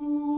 Ей,